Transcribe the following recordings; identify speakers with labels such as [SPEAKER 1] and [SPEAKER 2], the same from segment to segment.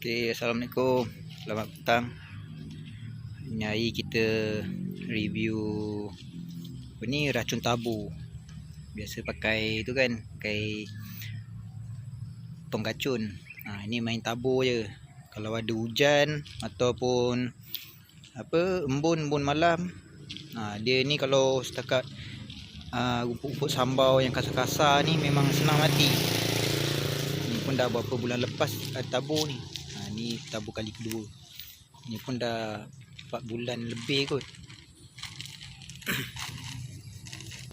[SPEAKER 1] Okay, Assalamualaikum. Selamat petang. Ini hari kita review Apa ni racun tabu. Biasa pakai tu kan Pakai Tong kacun ha, Ini main tabu je. Kalau ada hujan Ataupun Apa Embun-embun malam ha, Dia ni kalau setakat uh, Rumput-rumput sambau yang kasar-kasar ni Memang senang mati. Ni pun dah berapa bulan lepas uh, Tabu ni. ha, Ni tabu kali kedua. Ni pun dah 4 bulan lebih kot.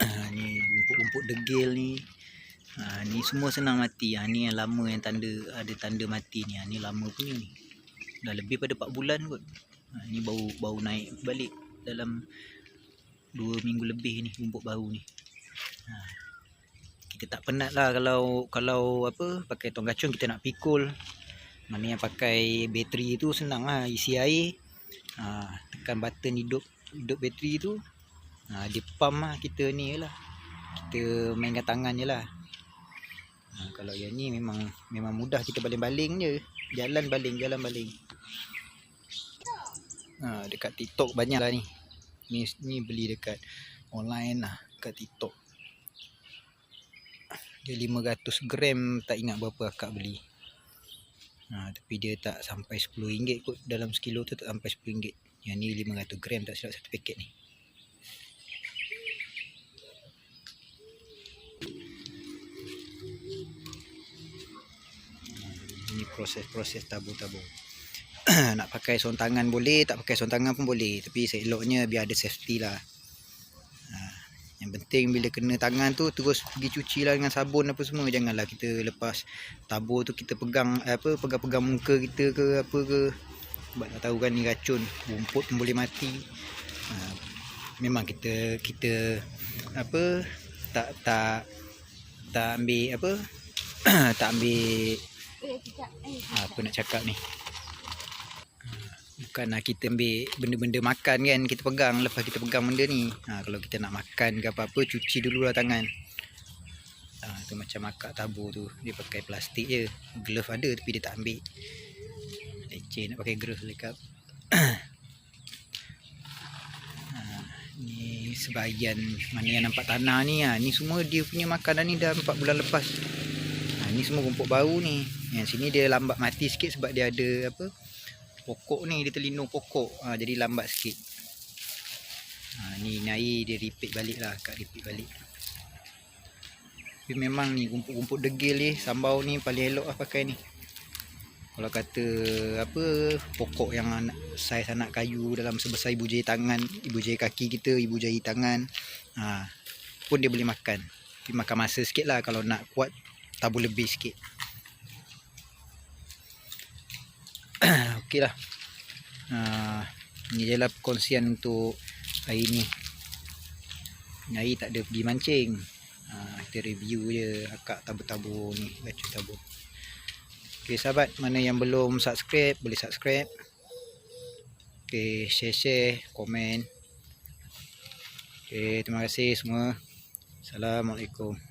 [SPEAKER 1] Ha, Ni rumput-rumput degil ni. Ha, Ni semua senang mati. Ha, Ni yang lama yang tanda Ada tanda mati ni. Ha, Ni lama punya ni. Dah lebih pada 4 bulan kot. Ha, Ni baru baru naik balik Dalam 2 minggu lebih ni Rumput baru ni. Ha, kita tak penat lah kalau kalau apa pakai tong kacung kita nak pikul mana yang pakai bateri tu senang lah isi air. Ha, tekan button hidup hidup bateri tu. Ha, dia pump lah kita ni lah kita mainkan tangan je lah. Ha, kalau yang ni memang memang mudah kita baling-baling je. Jalan baling jalan baling. Ha, dekat tiktok banyak lah ni. Ni, ni beli dekat online lah kat tiktok. Dia 500 gram tak ingat berapa akak beli ha, tapi dia tak sampai RM10 kot. Dalam sekilo tu tak sampai RM10 yang ni 500 gram tak silap satu paket ni. Ha, ini proses-proses tabur-tabur nak pakai sorang tangan boleh tak pakai sorang tangan pun boleh. Tapi seeloknya biar ada safety lah yang penting bila kena tangan tu terus pergi cuci lah dengan sabun apa semua. Janganlah kita lepas tabur tu kita pegang eh, apa pegang-pegang muka kita ke apa ke. Sebab tak tahu kan ni racun rumput pun boleh mati. Ha, memang kita kita apa tak tak tak ambil apa tak ambil ha, apa nak cakap ni Bukanlah kita ambil benda-benda makan kan Kita pegang. Lepas kita pegang benda ni ha, Kalau kita nak makan ke apa-apa Cuci dululah tangan. Ha, tu macam akak tabu tu. Dia pakai plastik je. Glove ada tapi dia tak ambil. Leceh nak pakai glove lekap ha, Ni sebahagian Mana yang nampak tanah ni ha. Ni semua dia punya makanan ni dah 4 bulan lepas. Ha, Ni semua rumput baru ni. Yang sini dia lambat mati sikit sebab dia ada apa pokok ni dia terlindung pokok. Ha, jadi lambat sikit. Ha, ni air dia repeat balik lah kat repeat balik. Tapi memang ni rumput-rumput degil ni sambau ni paling elok lah pakai ni. Kalau kata apa pokok yang anak, saiz anak kayu dalam sebesar ibu jari tangan ibu jari kaki kita ibu jari tangan ha, pun dia boleh makan. Tapi makan masa sikit lah kalau nak kuat tabur lebih sikit Okey lah. Uh, Ini je lah perkongsian untuk hari ni. Hari tak ada pergi mancing. Uh, Kita review je akak tabur-tabur ni Baca tabur Okey sahabat mana yang belum subscribe Boleh subscribe. Okey share-share komen. Okey terima kasih semua. Assalamualaikum